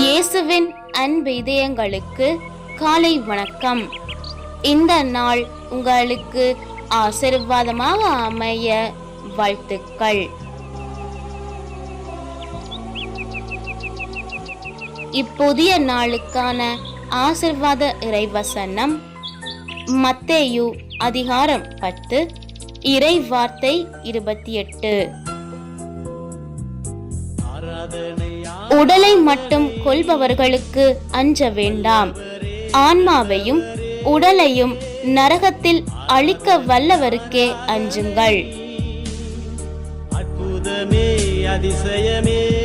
இயேசுவின் அன்பு இதயங்களுக்கு காலை வணக்கம். இந்த நாள் உங்களுக்கு ஆசீர்வாதமாக அமைய வாழ்த்துக்கள். இப்புதிய நாளுக்கான ஆசிர்வாத இறைவசனம் மத்தேயு அதிகாரம் பத்து இறை வார்த்தை இருபத்தி எட்டு. உடலை மட்டும் கொல்பவர்களுக்கு அஞ்ச வேண்டாம். ஆன்மாவையும் உடலையும் நரகத்தில் அழிக்க வல்லவருக்கே அஞ்சுங்கள். அற்புதமே அதிசயமே.